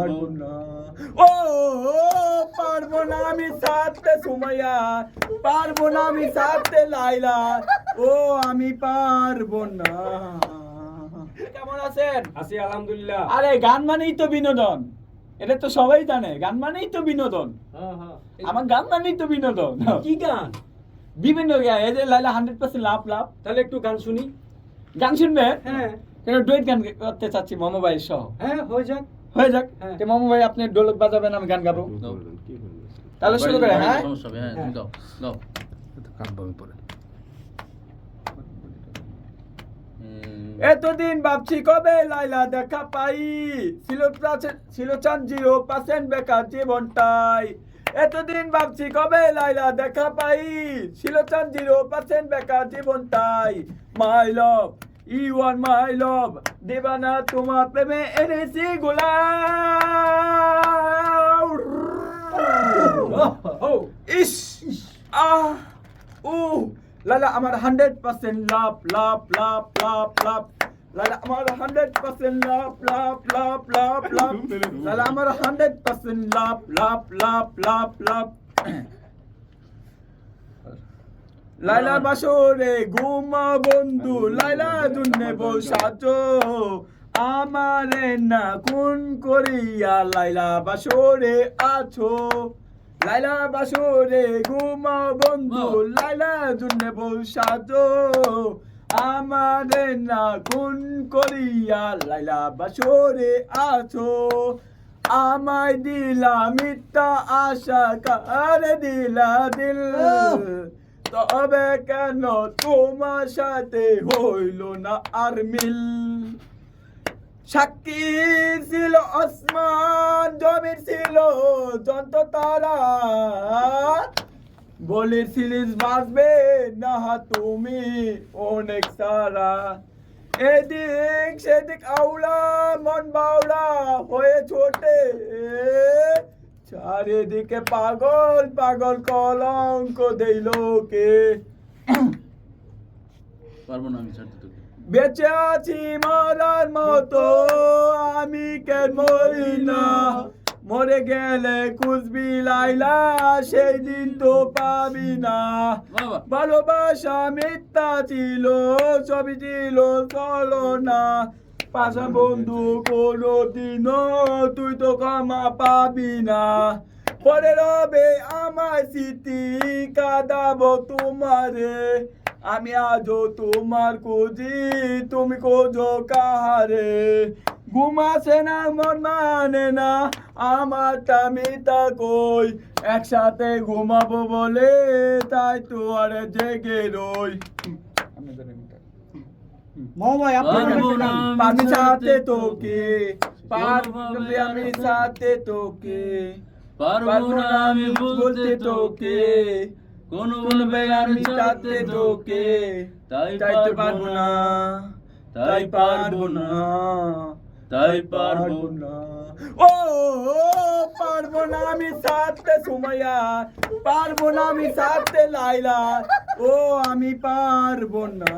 পারব না। ও পারব না আমি সাথে সুমাইয়া। পারব না আমি সাথে লাইলা। ও আমি পারব না। কেমন আছেন? আছি আলহামদুলিল্লাহ। আরে গান মানেই তো বিনোদন। এটা তো সবাই জানে গান মানেই তো বিনোদন। হ্যাঁ হ্যাঁ। আমার গান মানেই তো বিনোদন। কি গান? বিভিন্ন গান এই যে লাইলা হান্ড্রেড পার্সেন্ট লাভ লাভ। তাহলে একটু গান শুনি। গান শুনবে হ্যাঁ। ডুয়েট গান করতে চাচ্ছি মামা ভাই সহ। হ্যাঁ হয়ে যাক। হয়ে যাক। হ্যাঁ। তো মামা ভাই আপনি ঢোলক বাজাবেন আমি গান গাবো। তাহলে শুরু করে হ্যাঁ? হ্যাঁ তুমি গাও গাও কাঁদবো পরে এতদিন ভাবছি কবে লাইলা দেখা পাই। ছিল ছিল চান জিরো পার্সেন্ট বেকার জীবনটাই। এতদিন ভাবছি কবে লাইলা দেখা পাই। ছিল চান জিরো পার্সেন্ট বেকার জীবনটাই। মাই লাভ ইউ আর মাই লাভ দেবানা তোমার প্রেমে এনেছি গোলাপ ইস আহ উ লালা আমার হান্ড্রেড পার্সেন্ট লাভ লাভ লাভ লাভ লাভ লালা আমার হান্ড্রেড পার্সেন্ট লাভ লাভ লাভ লাভ লাভ লালা আমার হান্ড্রেড পার্সেন্ট লাভ লাভ লাভ লাভ লাভ লাইলা বাসরে ঘুমা বন্ধু লাইলা দুনে বসাতো। আমারে না কোন করিয়া লাইলা বাসরে আছো। লাইলা বাসরে ঘুমা বন্ধু লাইলা দুনে বসাতো। আমারে না কোন করিয়া লাইলা বাসরে আছো। আমায় দিলা মিথ্যা আশা কারে দিলা দিল? তবে কেন তোমার সাথে হইল না আর মিল? সাক্ষী ছিল আসমান জমির ছিল যন্ত তারা। বলেছিলিস বাঁচবে না তুমি অনেক সারা। এদিক সেদিক আউলা, মন বাউলা হয়ে ছোটে। চারিদিকে পাগল পাগল কলঙ্ক দেই লোকে। পারব না আমি ছাড়তে তোকে। বেঁচে আছি মরার মতো আমি কেন মরি না? মরে গেলে কুচবি লাইলা সেই দিন তো পাবি না। ভালোবাসা মিথ্যা ছিল ছবি ছিল চলো না পাশা বন্ধু, কোনো দিনও তুই তো ক্ষমা পাবি না। পরে রবে আমার স্মৃতি, কাঁদাবো তোমারে। আমি আজও তোমার খুঁজি, তুমি খোঁজো কাহারে। ঘুমাসে না, মন মানে না আমার তামিতা কই? একসাথে ঘুমাবো বলে তাই তো আরে জেগে রই। না আমি সাথে তোকে। পারবে আমি সাথে তোকে। পারব না আমি বলতে তোকে। কোনো ভাবে আমি চাতে তোকে। তাই তাই তো পারব না। তাই পারব না। তাই পারব না। ও পারব না আমি সাথে সুমাইয়া। পারব না আমি সাথে লাইলা। ও আমি পারব না।